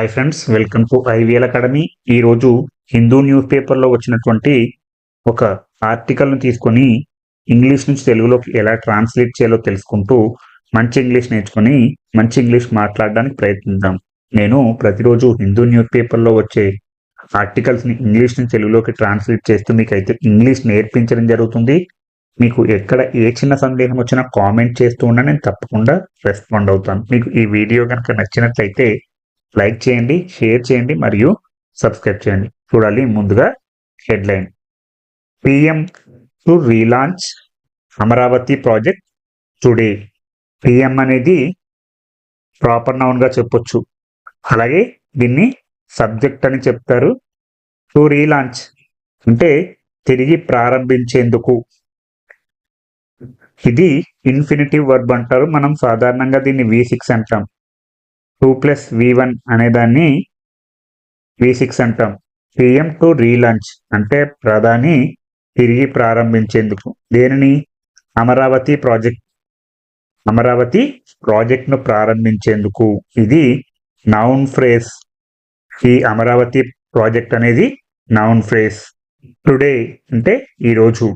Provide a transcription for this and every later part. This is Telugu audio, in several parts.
Hi friends welcome to IVL academy ఈరోజు హిందూ న్యూస్ పేపర్లో వచ్చినటువంటి ఒక ఆర్టికల్ను తీసుకొని ఇంగ్లీష్ నుంచి తెలుగులోకి ఎలా ట్రాన్స్లేట్ చేయాలో తెలుసుకుంటూ మంచి ఇంగ్లీష్ నేర్చుకొని మంచి ఇంగ్లీష్ మాట్లాడడానికి ప్రయత్నిద్దాం. నేను ప్రతిరోజు హిందూ న్యూస్ పేపర్లో వచ్చే ఆర్టికల్స్ని ఇంగ్లీష్ నుంచి తెలుగులోకి ట్రాన్స్లేట్ చేస్తూ మీకు అయితే ఇంగ్లీష్ నేర్పించడం జరుగుతుంది. మీకు ఎక్కడ ఏ చిన్న సందేహం వచ్చినా కామెంట్ చేస్తూ ఉన్నా నేను తప్పకుండా రెస్పాండ్ అవుతాను. మీకు ఈ వీడియో కనుక నచ్చినట్లయితే లైక్ చేయండి షేర్ చేయండి మరియు సబ్స్క్రైబ్ చేయండి. చూడాలి ముందుగా headline. PM to relaunch Amaravati project today. PM అనేది ప్రాపర్ నౌన్గా చెప్పొచ్చు. అలాగే దీన్ని సబ్జెక్ట్ అని చెప్తారు. టు రీలాంచ్ అంటే తిరిగి ప్రారంభించేందుకు. ఇది ఇన్ఫినిటివ్ వర్బ్ అంటారు. మనం సాధారణంగా దీన్ని వి సిక్స్ అంటాం. టూ ప్లస్ వి వన్ అనే దాన్ని వి సిక్స్ అంటాం. పిఎం టు రీలాంచ్ అంటే ప్రధాని తిరిగి ప్రారంభించేందుకు. దేనిని? అమరావతి ప్రాజెక్ట్. అమరావతి ప్రాజెక్ట్ను ప్రారంభించేందుకు. ఇది నౌన్ ఫ్రేస్ ఈ అమరావతి ప్రాజెక్ట్ అనేది నౌన్ ఫ్రేస్ టుడే అంటే ఈరోజు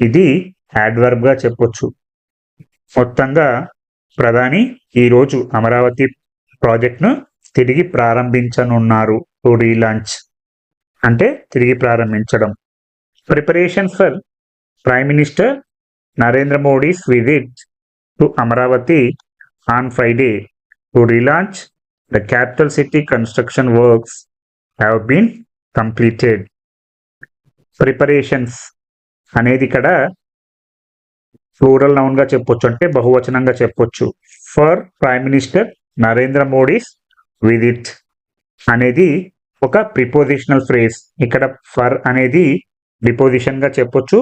ఇది యాడ్వర్బ్గా చెప్పొచ్చు. మొత్తంగా ప్రధాని ఈరోజు అమరావతి ప్రాజెక్ట్ను తిరిగి ప్రారంభించనున్నారు టు రీలాంచ్ అంటే తిరిగి ప్రారంభించడం. Preparation for prime minister Narendra Modi's visit to Amaravati on Friday. To relaunch the capital city construction works have been completed. Preparations అనేది ఇక్కడ ఫ్లూరల్ నౌన్గా చెప్పొచ్చు. అంటే బహువచనంగా చెప్పొచ్చు. For prime minister Narendra Modi's visit అనేది ఒక ప్రిపోజిషనల్ ఫ్రేజ్ ఇక్కడ ఫర్ అనేది డిపోజిషన్గా చెప్పొచ్చు.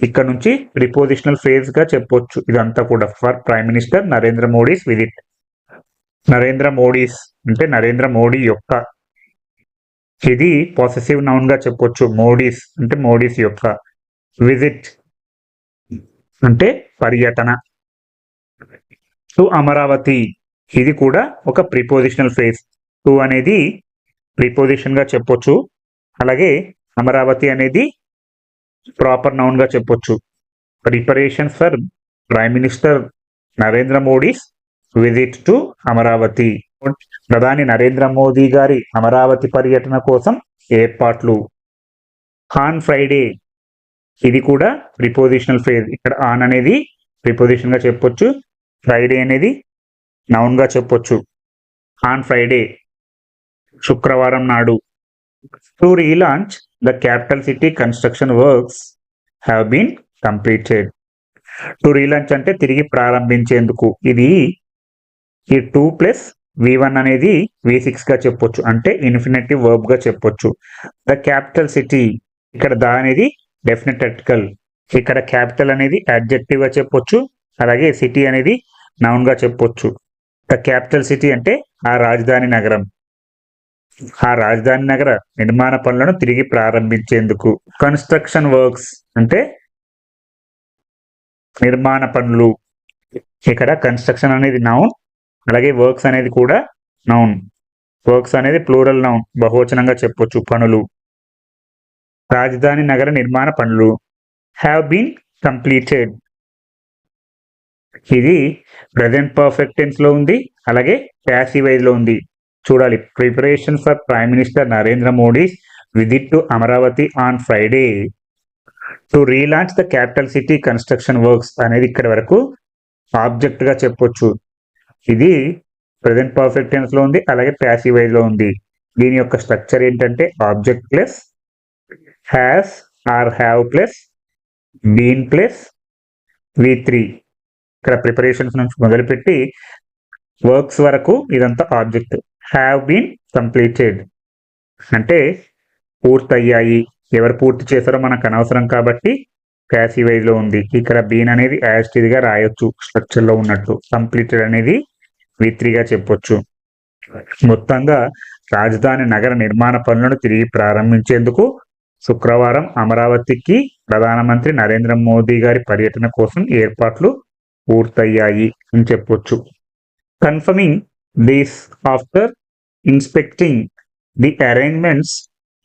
ఇక్కడ నుంచి ప్రిపోజిషనల్ ఫ్రేజ్గా చెప్పొచ్చు. ఇదంతా కూడా for prime minister Narendra Modi's visit Narendra Modi's అంటే నరేంద్ర మోడీ యొక్క ఇది పాసిటివ్ నౌన్గా చెప్పొచ్చు. మోడీస్ అంటే మోడీస్ యొక్క. విజిట్ అంటే పర్యటన. టు అమరావతి. ఇది కూడా ఒక ప్రిపోజిషనల్ ఫేజ్ టు అనేది ప్రిపోజిషన్గా చెప్పొచ్చు. అలాగే అమరావతి అనేది ప్రాపర్ నౌన్గా చెప్పొచ్చు. Preparation for prime minister Narendra Modi's visit to Amaravati ప్రధాని నరేంద్ర మోదీ గారి అమరావతి పర్యటన కోసం ఏర్పాట్లు. ఆన్ ఫ్రైడే ఇది కూడా ప్రిపోజిషనల్ ఫేజ్ ఇక్కడ ఆన్ అనేది ప్రిపోజిషన్గా చెప్పొచ్చు. ఫ్రైడే అనేది నౌన్గా చెప్పొచ్చు. ఆన్ ఫ్రైడే శుక్రవారం నాడు. To relaunch the capital city construction works have been completed to relaunch అంటే తిరిగి ప్రారంభించేందుకు. ఇది ఈ టూ ప్లస్ వి వన్ అనేది వి సిక్స్గా చెప్పొచ్చు. అంటే ఇన్ఫినిటివ్ వర్బ్గా చెప్పొచ్చు. ద క్యాపిటల్ సిటీ ఇక్కడ ద అనేది డెఫినెట్ ఆర్టికల్ ఇక్కడ క్యాపిటల్ అనేది అడ్జెక్టివ్గా చెప్పొచ్చు. అలాగే సిటీ అనేది నౌన్గా చెప్పొచ్చు. ద క్యాపిటల్ సిటీ అంటే ఆ రాజధాని నగరం. ఆ రాజధాని నగర నిర్మాణ పనులను తిరిగి ప్రారంభించేందుకు కన్స్ట్రక్షన్ వర్క్స్ అంటే నిర్మాణ పనులు. ఇక్కడ కన్స్ట్రక్షన్ అనేది నౌన్ అలాగే వర్క్స్ అనేది కూడా నౌన్. వర్క్స్ అనేది ప్లూరల్ నౌన్ బహువచనంగా చెప్పొచ్చు పనులు. రాజధాని నగర నిర్మాణ పనులు. హ్యావ్ బీన్ కంప్లీటెడ్ ఇది ప్రజెంట్ పర్ఫెక్ట్ టెన్స్లో ఉంది అలాగే ప్యాసివైజ్లో ఉంది. చూడాలి preparation for prime minister Narendra Modi visit to Amaravati on Friday to relaunch the capital city construction works అనేది ఇక్కడ వరకు ఆబ్జెక్ట్గా చెప్పొచ్చు. ఇది ప్రజెంట్ పర్ఫెక్ట్ టెన్స్లో ఉంది అలాగే ప్యాసివైజ్లో ఉంది. దీని యొక్క స్ట్రక్చర్ ఏంటంటే object plus has or have plus been plus V three ఇక్కడ ప్రిపరేషన్స్ నుంచి మొదలుపెట్టి వర్క్స్ వరకు ఇదంతా ఆబ్జెక్ట్ హ్యావ్ బీన్ కంప్లీటెడ్ అంటే పూర్తయ్యాయి. ఎవరు పూర్తి చేశారో మనకు అనవసరం కాబట్టి ప్యాసివైజ్లో ఉంది. ఇక్కడ బీన్ అనేది యాస్టిడ్ రాయొచ్చు. స్ట్రక్చర్లో ఉన్నట్టు. కంప్లీటెడ్ అనేది గా చెప్పొచ్చు. మొత్తంగా రాజధాని నగర నిర్మాణ పనులను తిరిగి ప్రారంభించేందుకు శుక్రవారం అమరావతికి ప్రధానమంత్రి నరేంద్ర మోదీ గారి పర్యటన కోసం ఏర్పాట్లు పూర్తయ్యాయి అని చెప్పొచ్చు. Confirming this after inspecting the arrangements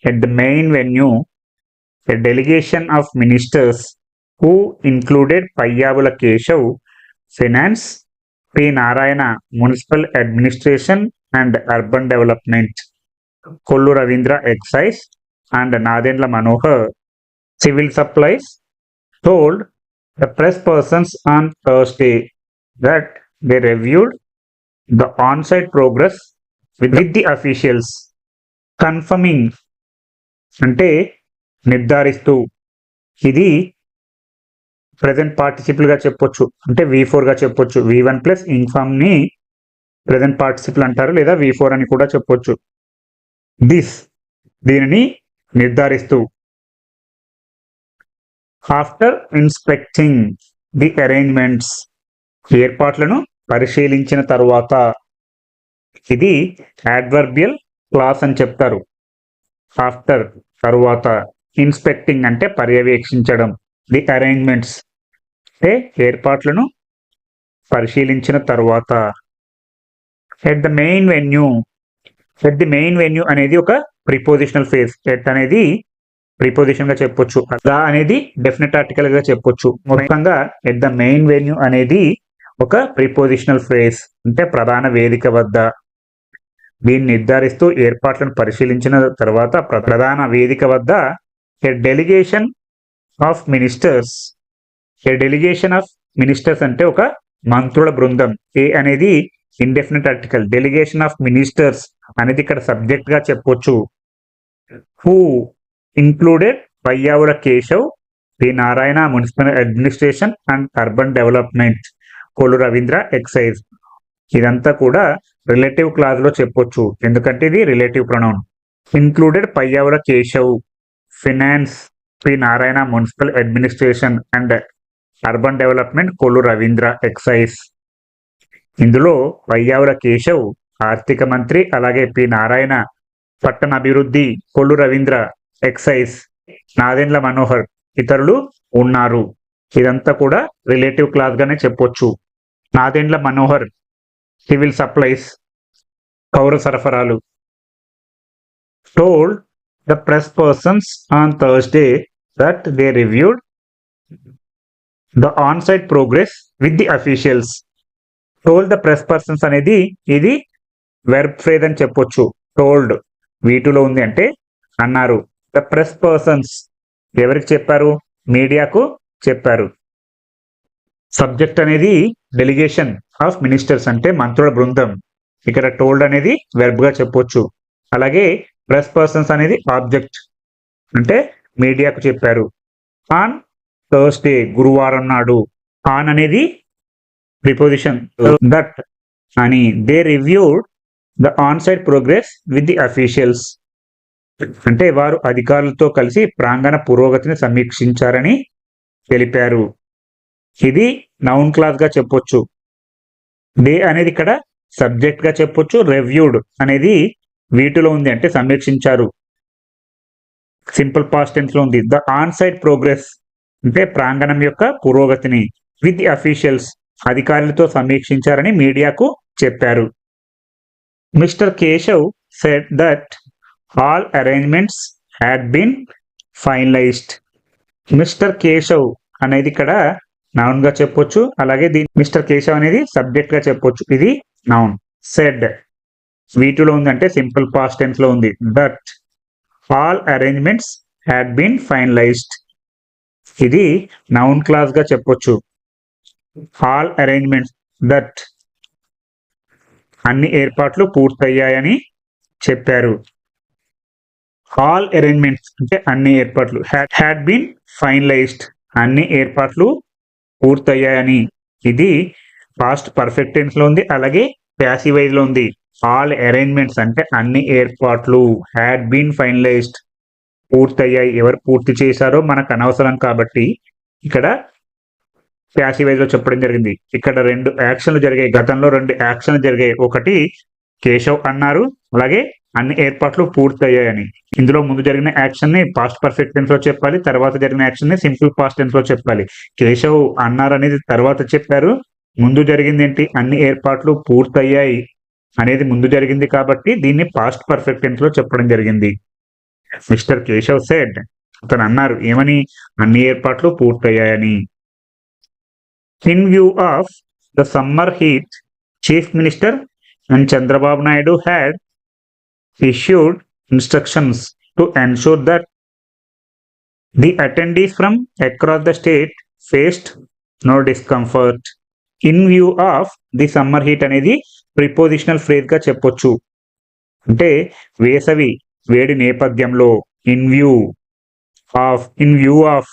at the main venue a delegation of ministers who included Payyavula Keshav finance P Narayana municipal administration and urban development Kollu Ravindra excise and Nadendla Manohar civil supplies told The press persons on Thursday that they reviewed the on-site progress with the officials, confirming అంటే నిర్ధారిస్తూ ఇది ప్రజెంట్ పార్టిసిపుల్గా చెప్పొచ్చు అంటే వి ఫోర్గా చెప్పొచ్చు వి వన్ ప్లస్ ఇన్ఫామ్ని ప్రజెంట్ పార్టిసిపుల్ అంటారు లేదా వి ఫోర్ అని కూడా చెప్పొచ్చు దిస్ దీనిని నిర్ధారిస్తూ ఆఫ్టర్ ఇన్స్పెక్టింగ్ ది అరేంజ్మెంట్స్ ఏర్పాట్లను పరిశీలించిన తరువాత ఇది యాడ్వర్బియల్ క్లాస్ అని చెప్తారు. ఆఫ్టర్ తరువాత ఇన్స్పెక్టింగ్ అంటే పర్యవేక్షించడం ది అరేంజ్మెంట్స్ అంటే ఏర్పాట్లను పరిశీలించిన తరువాత. At the main venue at the main venue అనేది ఒక ప్రిపోజిషనల్ ఫేజ్ ఎట్ అనేది ప్రిపోజిషన్గా చెప్పొచ్చు. దా అనేది డెఫినెట్ ఆర్టికల్గా చెప్పొచ్చు. మొత్తంగా ఎట్ ద మెయిన్ వెన్యూ అనేది ఒక ప్రిపోజిషనల్ ఫేజ్ అంటే ప్రధాన వేదిక వద్ద. దీన్ని నిర్ధారిస్తూ ఏర్పాట్లను పరిశీలించిన తర్వాత ప్ర- ప్రధాన వేదిక వద్ద a delegation of ministers a delegation of ministers అంటే ఒక మంత్రుల బృందం. ఏ అనేది indefinite article delegation of ministers అనేది ఇక్కడ సబ్జెక్ట్గా చెప్పొచ్చు. Who included Payyavula Keshav P Narayana municipal administration and urban development Kollu Ravindra excise ఇదంతా కూడా రిలేటివ్ క్లాజ్లో చెప్పొచ్చు. ఎందుకంటే ఇది relative pronoun included Payyavula Keshav finance P Narayana municipal administration and urban development Kollu Ravindra excise ఇందులో పయ్యావుల కేశవ్ ఆర్థిక మంత్రి అలాగే పి నారాయణ పట్టణ అభివృద్ధి కొల్లు రవీంద్ర ఎక్సైజ్. నాదెండ్ల మనోహర్ ఇతరులు ఉన్నారు. ఇదంతా కూడా రిలేటివ్ క్లాస్ గానే చెప్పొచ్చు. నాదెండ్ల మనోహర్ సివిల్ సప్లైస్ పౌర సరఫరాలు. Told the press persons on Thursday that they reviewed the on site progress with the officials told the press persons అనేది ఇది వెర్బ్ ఫ్రేజ్ అని చెప్పొచ్చు. టోల్డ్ వీటిలో ఉంది అంటే అన్నారు. ద ప్రెస్ పర్సన్స్ ఎవరికి చెప్పారు? మీడియాకు చెప్పారు. సబ్జెక్ట్ అనేది డెలిగేషన్ ఆఫ్ మినిస్టర్స్ అంటే మంత్రుల బృందం. ఇక్కడ టోల్డ్ అనేది వెర్బ్గా చెప్పొచ్చు. అలాగే ప్రెస్ పర్సన్స్ అనేది ఆబ్జెక్ట్ అంటే మీడియాకు చెప్పారు. ఆన్ థర్స్డే గురువారం నాడు. ఆన్ అనేది ప్రిపోజిషన్ దట్ అని. They reviewed the on site progress with the officials అంటే వారు అధికారులతో కలిసి ప్రాంగణ పురోగతిని సమీక్షించారని తెలిపారు. ఇది నౌన్ క్లాస్గా చెప్పొచ్చు. డే అనేది ఇక్కడ సబ్జెక్ట్గా చెప్పొచ్చు రివ్యూడ్ అనేది వీటిలో ఉంది అంటే సమీక్షించారు. సింపుల్ పాస్ట్ ఉంది. ద ఆన్ సైడ్ ప్రోగ్రెస్ అంటే ప్రాంగణం యొక్క పురోగతిని విత్ అఫీషియల్స్ అధికారులతో సమీక్షించారని మీడియాకు చెప్పారు. Mr Keshav said that all arrangements had been finalised Mr Keshav అనేది ఇక్కడ నౌన్గా చెప్పొచ్చు. అలాగే దీని మిస్టర్ కేశవ్ అనేది సబ్జెక్ట్గా చెప్పొచ్చు. ఇది నౌన్ సెడ్ వీటిలో ఉంది అంటే సింపుల్ పాస్ట్ టెన్స్లో ఉంది. That all arrangements had been finalised ఇది నౌన్ క్లాస్గా చెప్పొచ్చు. ఆల్ అరేంజ్మెంట్స్ దట్ అన్ని ఏర్పాట్లు పూర్తయ్యాయని చెప్పారు. ఆల్ అరేంజ్మెంట్స్ అంటే అన్ని ఏర్పాట్లు హ్యాడ్ బీన్ ఫైనలైజ్డ్ అన్ని ఏర్పాట్లు పూర్తయ్యాయని. ఇది పాస్ట్ పర్ఫెక్ట్ టెన్స్లో ఉంది అలాగే ప్యాసివైజ్లో ఉంది. ఆల్ అరేంజ్మెంట్స్ అంటే అన్ని ఏర్పాట్లు హ్యాడ్ బీన్ ఫైనలైజ్డ్ పూర్తయ్యాయి. ఎవరు పూర్తి చేశారో మనకు అనవసరం కాబట్టి ఇక్కడ ప్యాసివైజ్లో చెప్పడం జరిగింది. ఇక్కడ రెండు యాక్షన్లు జరిగాయి. గతంలో రెండు యాక్షన్లు జరిగాయి. ఒకటి కేశవ్ అన్నారు అలాగే అన్ని ఏర్పాట్లు పూర్తయ్యాయని. ఇందులో ముందు జరిగిన యాక్షన్ని పాస్ట్ పర్ఫెక్ట్ టెన్స్లో చెప్పాలి తర్వాత జరిగిన యాక్షన్ని సింపుల్ పాస్ట్ టెన్స్లో చెప్పాలి. కేశవ్ అన్నారు అనేది తర్వాత చెప్పారు. ముందు జరిగింది ఏంటి అన్ని ఏర్పాట్లు పూర్తయ్యాయి అనేది ముందు జరిగింది కాబట్టి దీన్ని పాస్ట్ పర్ఫెక్ట్ టెన్స్లో చెప్పడం జరిగింది. మిస్టర్ కేశవ్ సెడ్ అతను అన్నారు ఏమని? అన్ని ఏర్పాట్లు పూర్తయ్యాయని. In view of the summer heat chief minister and Chandrababu Naidu had issued instructions to ensure that the attendees from across the state faced no discomfort. In view of the summer heat అనేది ప్రిపోజిషనల్ ఫ్రేజ్గా చెప్పొచ్చు అంటే వేసవి వేడి నేపథ్యంలో in view of in view of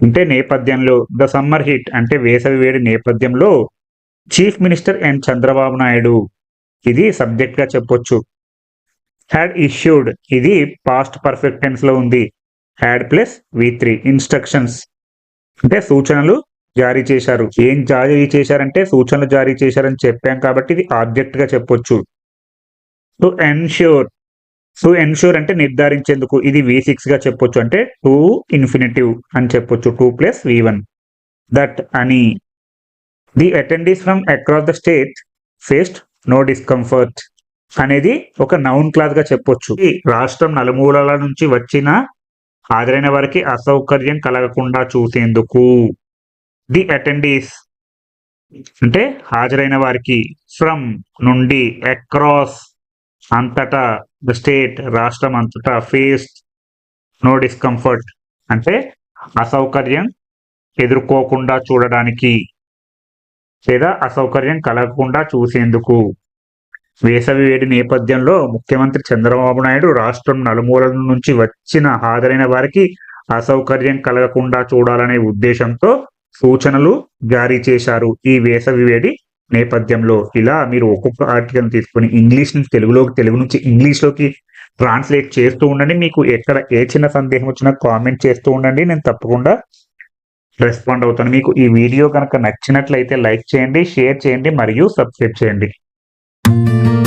అంటే నేపథ్యంలో ద సమ్మర్ హీట్ అంటే వేసవి వేడి నేపథ్యంలో chief minister and Chandrababu Naidu ఇది సబ్జెక్ట్గా చెప్పొచ్చు హ్యాడ్ ఇష్యూడ్ ఇది పాస్ట్ పర్ఫెక్ట్ టెన్స్లో ఉంది. Had plus V three instructions అంటే సూచనలు జారీ చేశారు. ఏం జారీ చేశారంటే సూచనలు జారీ చేశారని చెప్పాం కాబట్టి ఇది ఆబ్జెక్ట్గా చెప్పొచ్చు. టు ఎన్ష్యూర్ టు ఎన్ష్యూర్ అంటే నిర్ధారించేందుకు ఇది వి సిక్స్గా చెప్పొచ్చు. అంటే టూ ఇన్ఫినిటివ్ అని చెప్పొచ్చు. To plus V one that అని. The attendees from across the state faced no discomfort అనేది ఒక నౌన్ క్లాస్గా చెప్పొచ్చు. ఈ రాష్ట్రం నలుమూలల నుంచి వచ్చిన హాజరైన వారికి అసౌకర్యం కలగకుండా చూసేందుకు ది అటెండీస్. అంటే హాజరైన వారికి ఫ్రమ్ నుండి అక్రాస్ అంతటా ద స్టేట్ రాష్ట్రం అంతటా ఫేస్ నో డిస్కంఫర్ట్ అంటే అసౌకర్యం ఎదుర్కోకుండా చూడడానికి లేదా అసౌకర్యం కలగకుండా చూసేందుకు. వేసవి వేడి నేపథ్యంలో ముఖ్యమంత్రి చంద్రబాబు నాయుడు రాష్ట్రం నలుమూలల నుంచి వచ్చిన హాజరైన వారికి అసౌకర్యం కలగకుండా చూడాలనే ఉద్దేశంతో సూచనలు జారీ చేశారు ఈ వేసవి వేడి నేపథ్యంలో. ఇలా మీరు ఒక్కొక్క ఆర్టికల్ తీసుకొని ఇంగ్లీష్ నుంచి తెలుగులోకి తెలుగు నుంచి ఇంగ్లీష్లోకి ట్రాన్స్లేట్ చేస్తూ ఉండండి. మీకు ఎక్కడ ఏ చిన్న సందేహం వచ్చినా కామెంట్ చేస్తూ ఉండండి. నేను తప్పకుండా రెస్పాండ్ అవుతాను. మీకు ఈ వీడియో కనుక నచ్చినట్లయితే లైక్ చేయండి షేర్ చేయండి మరియు సబ్స్క్రైబ్ చేయండి. Música